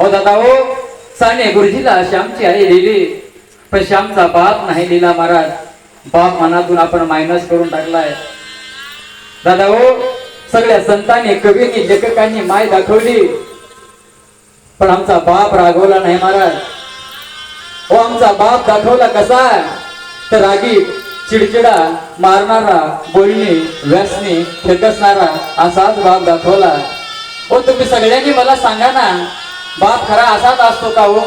हो दादा हो. साने गुरुजीला श्यामची आई लिहिली. पण श्यामचा बाप नाही लिहिला महाराज. बाप मनातून आपण मायनस करून टाकलाय. दादा हो. सगळ्या संतांनी कवींनी लेखकांनी माय दाखवली. पण आमचा बाप रागवला नाही महाराज. हो आमचा बाप दाखवला कसा? तर रागी चिडचिडा मारणारा बोलणी व्यसनी फेकसणारा असाच बाप दाखवला. हो तुम्ही सगळ्यांनी मला सांगा ना बाप खरा असाच असतो का हो?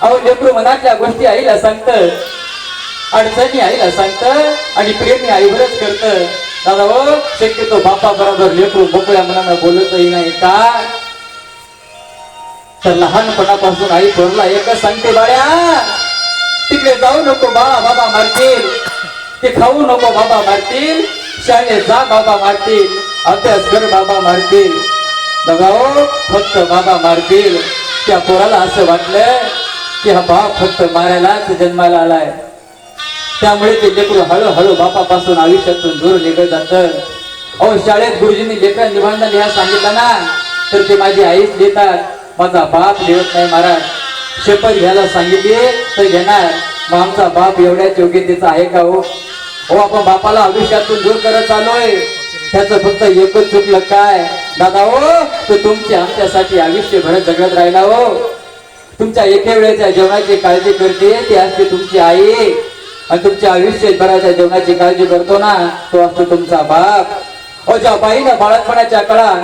अहो लेकरू मनातल्या गोष्टी आईला सांगत अडचणी आईला सांगत आणि प्रेमी आईवरच करत. दादा हो शक्यतो बापा बरोबर लेकरू मोकळ्या मनानं बोलतही नाही का? तर लहानपणापासून आई बोलला एकच सांगते बाळ्या तिकडे जाऊ नको बाळा बाबा मारतील. ते खाऊ नको बाबा मारतील. शाळेत जा बाबा मारतील. अभ्यास कर बाबा मारतील. बघाओ हो, फक्त बाबा मारतील. त्या पोराला असं वाटलं की हा बाप फक्त मारायलाच जन्माला आलाय. त्यामुळे ते लेकरू हळूहळू बापापासून आयुष्यातून दूर निघत जात अहो शाळेत गुरुजींनी लेकर निबंध लिहा सांगितलं ना तर ते माझी आईच लिहितात. माझा बाप लिहत नाही महाराज. शपथ घ्यायला सांगितली तर घेणार. मग आमचा बाप एवढ्याच योग्यतेचा आहे का हो? आपण बापाला आयुष्यातून दूर करत चाललोय. त्याचं फक्त एकच चुकलं काय? दादा हो तो तुमचे आमच्यासाठी आयुष्यभर जगत राहिला हो. तुमच्या एके वेळेच्या जेवणाची काळजी करते ती असते तुमची आई. आणि तुमच्या आयुष्यभराच्या जेवणाची काळजी करतो ना तो असतो तुमचा बाप. ओ ज्या बाईनं बाळातपणाच्या कळा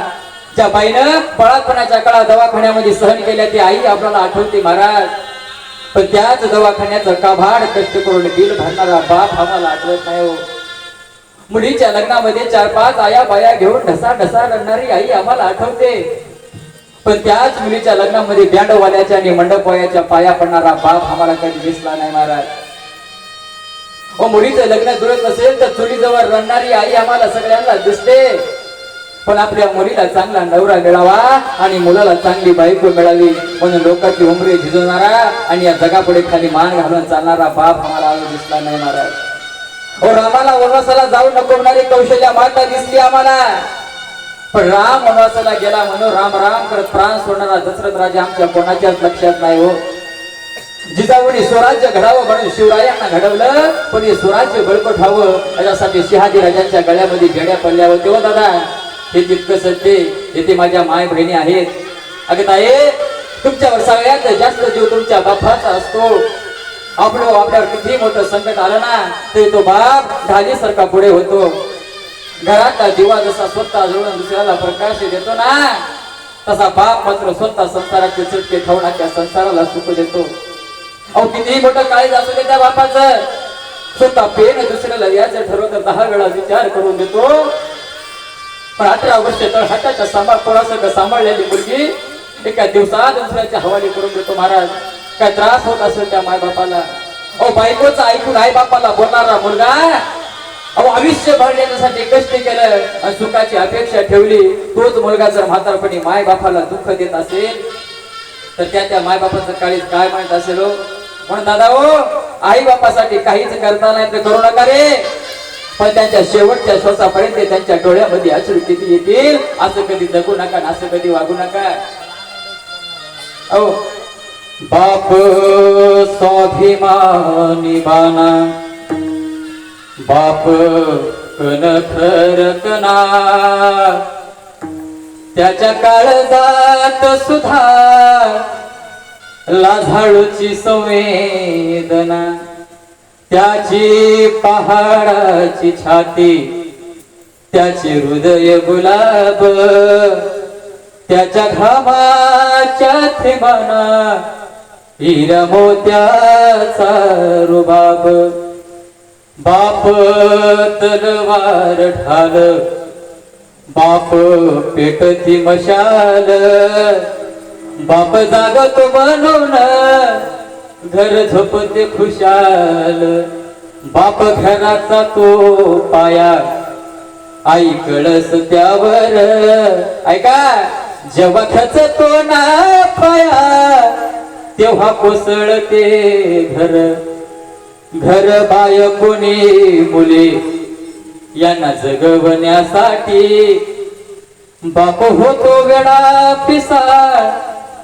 ज्या बाईनं बाळातपणाच्या कळा दवाखान्यामध्ये सहन केल्या ती आई आपल्याला आठवते महाराज. पण त्याच दवाखान्याचं काभाड कष्ट करून बिल भरणारा बाप आम्हाला आठवत नाही हो. मुलीच्या लग्नामध्ये चार पाच आया बाया घेऊन ढसा ढसा रडणारी आई आम्हाला आठवते. पण त्याच मुलीच्या लग्नामध्ये बँडवाल्याच्या आणि मंडपवायाच्या पाया पडणारा बाप आम्हाला कधी दिसला नाही महाराज. व मुलीचं लग्न जुळत नसेल तर चुलीजवळ रडणारी आई आम्हाला सगळ्यांना दिसते. पण आपल्या मुलीला चांगला नवरा मिळावा आणि मुलाला चांगली बायको मिळावी म्हणून लोकांची उमरे झिजवणारा आणि या जगापुढे खाली मान घालून चालणारा बाप आम्हाला अजून दिसला नाही महाराज. हो, रामाला वनवासाला जाऊ नको म्हणणारी कौशल्या माता दिसली आम्हाला. पण राम वनवासाला गेला म्हणून राम राम करत प्राण सोडणारा दशरथ राजा आमच्या कोणाच्याच लक्षात नाही हो. जिजाऊने स्वराज्य घडावं म्हणून शिवरायांना घडवलं पण हे स्वराज्य बळकट व्हावं याच्यासाठी शहाजी राजांच्या गळ्यामध्ये गेड्या पडल्या होत्या हो दादा. हे तितकं सत्य हे ते माझ्या माय बहिणी आहेत. अगं ताई तुमच्यावर सगळ्यात जास्त जीव तुमच्या बापाचा असतो. आपलं आपल्यावर किती मोठं संकट आलं ना तरी तो बाप ढालीसारखा पुढे होतो. घरातला दिवा जसा स्वतः जोडून दुसऱ्याला प्रकाश देतो ना तसा बाप मात्र स्वतः संसाराचे चुटके खाऊन त्या संसाराला सुख देतो. अहो कितीही मोठं काळीज असू दे त्या बापाचं. स्वतः पेन दुसऱ्याला याचं ठरवतं दहा वेळा विचार करून देतो. पण अठरा वर्ष तर हाताच्या सांभाळ पोरासंग सांभाळलेली मुलगी एका दिवसात दुसऱ्याच्या हवाली करून देतो महाराज. काय त्रास होत असेल त्या माय बापाला अहो बायकोचं ऐकून आई बापाला बोलणारा मुलगा अहो आयुष्य भरण्यासाठी कष्ट केलं आणि सुखाची अपेक्षा ठेवली तोच मुलगा जर म्हातारपणी माय बापाला दुःख देत असेल तर त्या त्या माय बापाचं काय म्हणत असेल हो? म्हणून दादा हो आई बापासाठी काहीच करता नाही तर करू नका रे. पण त्यांच्या शेवटच्या श्वासापर्यंत त्यांच्या डोळ्यामध्ये अश्रू किती येतील असं कधी जगू नका असं कधी वागू नका. अहो बाप स्वाभिमानी बाना बाप कन खरकना त्याच्या काळजात सुधा लाझाळूची संवेदना त्याची पहाडाची छाती त्याचे हृदय गुलाब त्याच्या घामाच्या थेमाना हिर मोत्याचा रुबाब बाप तलवार ढाल. बाप पेटती मशाल. बाप जागत म्हणून घर झोपते खुशाल. बाप घराचा तो पाया. आई कळस त्यावर. ऐका जेव्हा खचतो ना पाया तेव्हा कोसळते घर. घर बाय कोणी मुले? यांना जगवण्यासाठी बाप होतो वेळा पिसा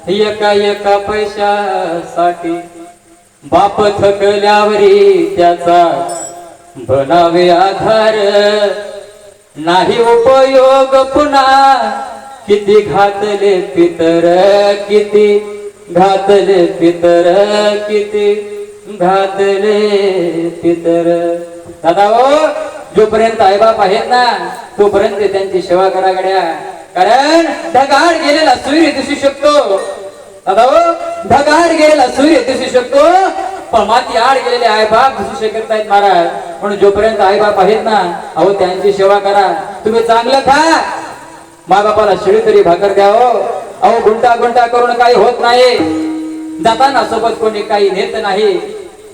एका एका पैशासाठी. बाप थकल्यावरी त्याचा बनावे आधार. नाही उपयोग पुन्हा किती घातले पितर किती घातले पितर किती? घातले पितर. दादा हो जोपर्यंत आईबाप आहेत ना तोपर्यंत त्यांची सेवा करा गड्या. कारण ढगाड गेलेला सूर्य दिसू शकतो. दादा हो ढगाड गेलेला सूर्य दिसू शकतो. पण माती आड गेलेले आईबाप दिसू शकत नाहीत महाराज. म्हणून जोपर्यंत आईबाप आहेत ना अहो त्यांची सेवा करा. तुम्ही चांगलं खा. माबापाला शिळी तरी भाकर द्या हो. अहो गुंटा गुंटा करून काही होत नाही. जाताना सोबत कोणी काही नेत नाही.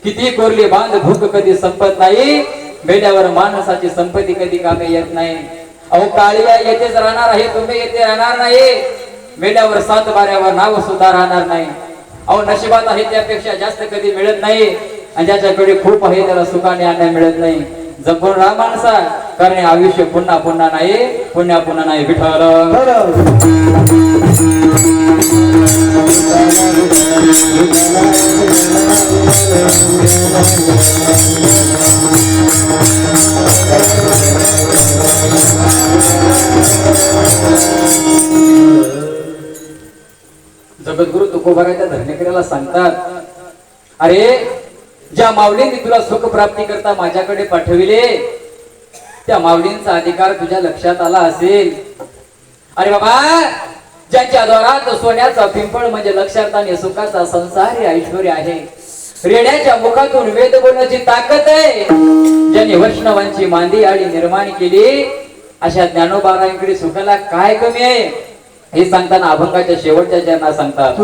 किती कोरली बांध भूक कधी संपत नाही. बेड्यावर माणसाची संपत्ती कधी कामे येत नाही. अहो काळ्या येथेच राहणार आहे तुम्ही येथे राहणार नाही. बेड्यावर सात बाऱ्यावर नाव सुद्धा राहणार नाही. अहो नशिबात आहे त्यापेक्षा जास्त कधी मिळत नाही. आणि ज्याच्याकडे खूप आहे त्याला सुखाने अन्याय मिळत नाही. जपून राहा माणसा कारण हे आयुष्य पुन्हा पुन्हा नाही पुन्हा पुन्हा नाही विठ्ठल. जगद्गुरु तुकोबाराच्या धरणेकऱ्याला सांगतात अरे ज्या माऊलींनी तुला सुख प्राप्ती करता माझ्याकडे पाठविले त्या माऊलींचा अधिकार तुझ्या लक्षात आला असेल. अरे बाबा ज्यांच्या द्वारात सोन्याचा पिंपळ म्हणजे लक्षात आणि सुखाचा संसार हे ऐश्वर आहे. रेड्याच्या मुखातून वेद बोलण्याची ताकद आहे. ज्यांनी वैष्णवांची मांदी आडी निर्माण केली अशा ज्ञानोबारांकडे सुखाला काय कमी आहे? हे सांगताना अभंगाच्या शेवटच्या ज्यांना सांगतात.